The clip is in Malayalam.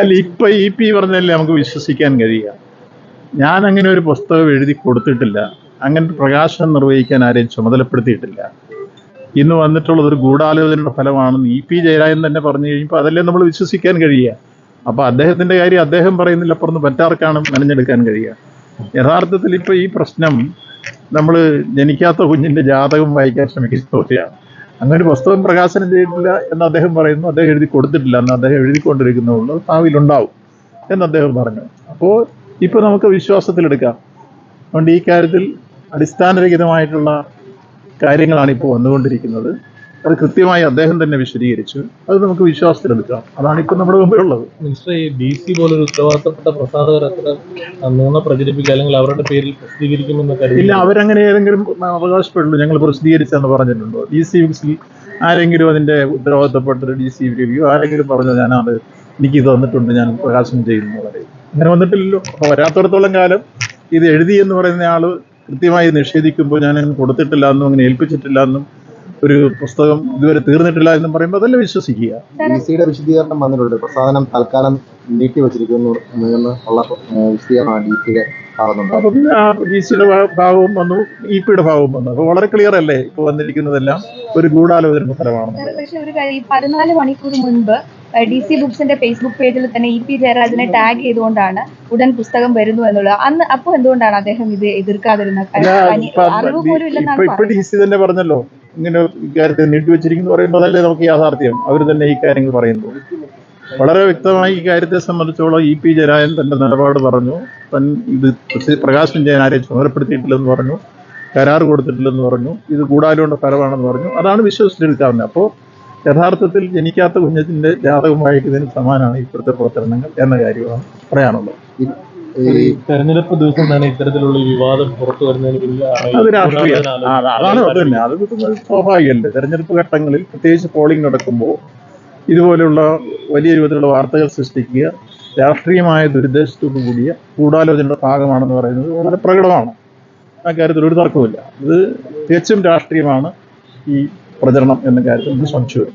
അല്ല ഇപ്പൊ ഇ പി പറഞ്ഞല്ലേ നമുക്ക് വിശ്വസിക്കാൻ കഴിയുക. ഞാൻ അങ്ങനെ ഒരു പുസ്തകം എഴുതി കൊടുത്തിട്ടില്ല. അങ്ങനെ പ്രകാശനം നിർവഹിക്കാൻ ആരെയും ചുമതലപ്പെടുത്തിയിട്ടില്ല. ഇന്ന് വന്നിട്ടുള്ളത് ഒരു ഗൂഢാലോചനയുടെ ഫലമാണെന്ന് ഇ പി ജയരാജൻ തന്നെ പറഞ്ഞു കഴിയുമ്പോൾ അതല്ലേ നമ്മൾ വിശ്വസിക്കാൻ കഴിയുക. അപ്പൊ അദ്ദേഹത്തിന്റെ കാര്യം അദ്ദേഹം പറയുന്നില്ല അപ്പുറം മറ്റാർക്കാണ് മെനഞ്ഞെടുക്കാൻ കഴിയുക. യഥാർത്ഥത്തിൽ ഇപ്പൊ ഈ പ്രശ്നം നമ്മൾ ജനിക്കാത്ത കുഞ്ഞിന്റെ ജാതകം വായിക്കാൻ ശ്രമിക്കുന്ന പോലെയാണ്. അങ്ങനെ ഒരു പുസ്തകം പ്രകാശനം ചെയ്തിട്ടില്ല എന്ന് അദ്ദേഹം പറയുന്നു. അദ്ദേഹം എഴുതി കൊടുത്തിട്ടില്ല എന്ന് അദ്ദേഹം എഴുതിക്കൊണ്ടിരിക്കുന്നുള്ളൂ ഭാവിയിലുണ്ടാവും എന്ന് അദ്ദേഹം പറഞ്ഞു. അപ്പോൾ ഇപ്പോൾ നമുക്ക് വിശ്വാസത്തിലെടുക്കാം അതുകൊണ്ട് ഈ കാര്യത്തിൽ അടിസ്ഥാനരഹിതമായിട്ടുള്ള കാര്യങ്ങളാണ് ഇപ്പോൾ വന്നുകൊണ്ടിരിക്കുന്നത്. അത് കൃത്യമായി അദ്ദേഹം തന്നെ വിശദീകരിച്ചു. അത് നമുക്ക് വിശ്വാസത്തിലെടുക്കാം. അതാണ് ഇപ്പൊ നമ്മുടെ മുമ്പിലുള്ളത്. മിനിസ്റ്റർ ഈ ഡി സി പോലൊരു ഉത്തരവാദിത്തപ്പെട്ട പ്രസാധകർ അത്ര നുണ പ്രചരിപ്പിക്കുക? അല്ലെങ്കിൽ അവരുടെ പേരിൽ പ്രസിദ്ധീകരിക്കുമെന്ന് കരുതി ഇല്ല അവരങ്ങനെ ഏതെങ്കിലും അവകാശപ്പെടുന്നു. ഞങ്ങൾ പ്രസിദ്ധീകരിച്ചെന്ന് പറഞ്ഞിട്ടുണ്ടോ? ഡി സി വിക്സിൽ ആരെങ്കിലും അതിന്റെ ഉത്തരവാദിത്തപ്പെട്ട ഡി സി റിവ്യൂ ആരെങ്കിലും പറഞ്ഞു ഞാനത് എനിക്ക് ഇത് തന്നിട്ടുണ്ട് ഞാൻ പ്രകാശനം ചെയ്യുന്നു പറയും. അങ്ങനെ വന്നിട്ടില്ലല്ലോ. അപ്പോൾ വരാത്തിടത്തോളം കാലം ഇത് എഴുതി എന്ന് പറയുന്ന ആൾ കൃത്യമായി നിഷേധിക്കുമ്പോൾ ഞാൻ അങ്ങനെ കൊടുത്തിട്ടില്ല എന്നും അങ്ങനെ ഏൽപ്പിച്ചിട്ടില്ല എന്നും ഒരു പുസ്തകം ഇതുവരെ തീർന്നിട്ടില്ല എന്ന് പറയുമ്പോൾ അതല്ല വിശ്വസിക്കുക? ഡിസിയുടെ വിശദീകരണം വന്നിട്ടുണ്ട്. പ്രസാദനം തൽക്കാലം നീട്ടി വെച്ചിരിക്കുന്നു എന്ന് ഉള്ള വിശദീകരണമാണ് ഡി സിയുടെ ഭാഗത്തുണ്ട്. അപ്പം ആ ഡി സിയുടെ ഭാഗവും വന്നു ഇ പിയുടെ ഭാഗവും വന്നു. അപ്പോൾ വളരെ ക്ലിയർ അല്ലേ ഇപ്പോൾ വന്നിരിക്കുന്നതെല്ലാം? ഒരു ഗൂഢാലോചന സ്ഥലമാണ് പക്ഷേ ഒരു പതിനാല് മണിക്കൂർ മുൻപ് ഡി സി ബുക്സിന്റെ ഫേസ്ബുക്ക് പേജിൽ തന്നെ ഇ പി ജയരാജനെ ടാഗ് ചെയ്തുകൊണ്ടാണ് ഉടൻ പുസ്തകം വരുന്നു എന്നുള്ളത് അന്ന് അപ്പോൾ എന്തുകൊണ്ടാണ് അദ്ദേഹം ഇത് എതിർക്കാതിരുന്നത്? പറഞ്ഞല്ലോ ഇങ്ങനെ ഇക്കാര്യത്തെ നീട്ടിവെച്ചിരിക്കുന്നു പറയുമ്പോൾ അതല്ലേ നമുക്ക് യാഥാർത്ഥ്യം? അവർ തന്നെ ഈ കാര്യങ്ങൾ പറയുന്നു. വളരെ വ്യക്തമായി ഈ കാര്യത്തെ സംബന്ധിച്ചോളം ഇ പി ജയരാജൻ തന്റെ നിലപാട് പറഞ്ഞു. തൻ ഇത് പ്രകാശൻ ജയൻ ആരെയും ചുമതലപ്പെടുത്തിയിട്ടില്ലെന്ന് പറഞ്ഞു. കരാർ കൊടുത്തിട്ടില്ലെന്ന് പറഞ്ഞു. ഇത് കൂടാലോണ്ട ഫലമാണെന്ന് പറഞ്ഞു. അതാണ് വിശ്വസിച്ചെടുക്കാവുന്നത് അപ്പോൾ യഥാർത്ഥത്തിൽ ജനിക്കാത്ത കുഞ്ഞത്തിന്റെ ജാതകമായിട്ട് ഇതിന് സമാനമാണ് ഇപ്പോഴത്തെ പ്രവർത്തനങ്ങൾ എന്ന കാര്യമാണ് പറയാനുള്ളത്. ഈ തെരഞ്ഞെടുപ്പ് ദിവസം തന്നെ ഇത്തരത്തിലുള്ള വിവാദം പുറത്തു വരുന്നതിന് പിന്നിൽ അത് രാഷ്ട്രീയ. അതാണ് അത് തന്നെ. അത് സ്വാഭാവികമല്ലേ? തെരഞ്ഞെടുപ്പ് ഘട്ടങ്ങളിൽ പ്രത്യേകിച്ച് പോളിംഗ് നടക്കുമ്പോൾ ഇതുപോലെയുള്ള വലിയ രൂപത്തിലുള്ള വാർത്തകൾ സൃഷ്ടിക്കുക രാഷ്ട്രീയമായ ദുരുദ്ദേശത്തോടു കൂടിയ ഗൂഢാലോചനയുടെ ഭാഗമാണെന്ന് പറയുന്നത് വളരെ പ്രകടമാണ്. ആ കാര്യത്തിൽ ഒരു തർക്കവുമില്ല. ഇത് തികച്ചും രാഷ്ട്രീയമാണ്. ഈ പ്രചരണം എന്ന കാര്യത്തിൽ സംശയം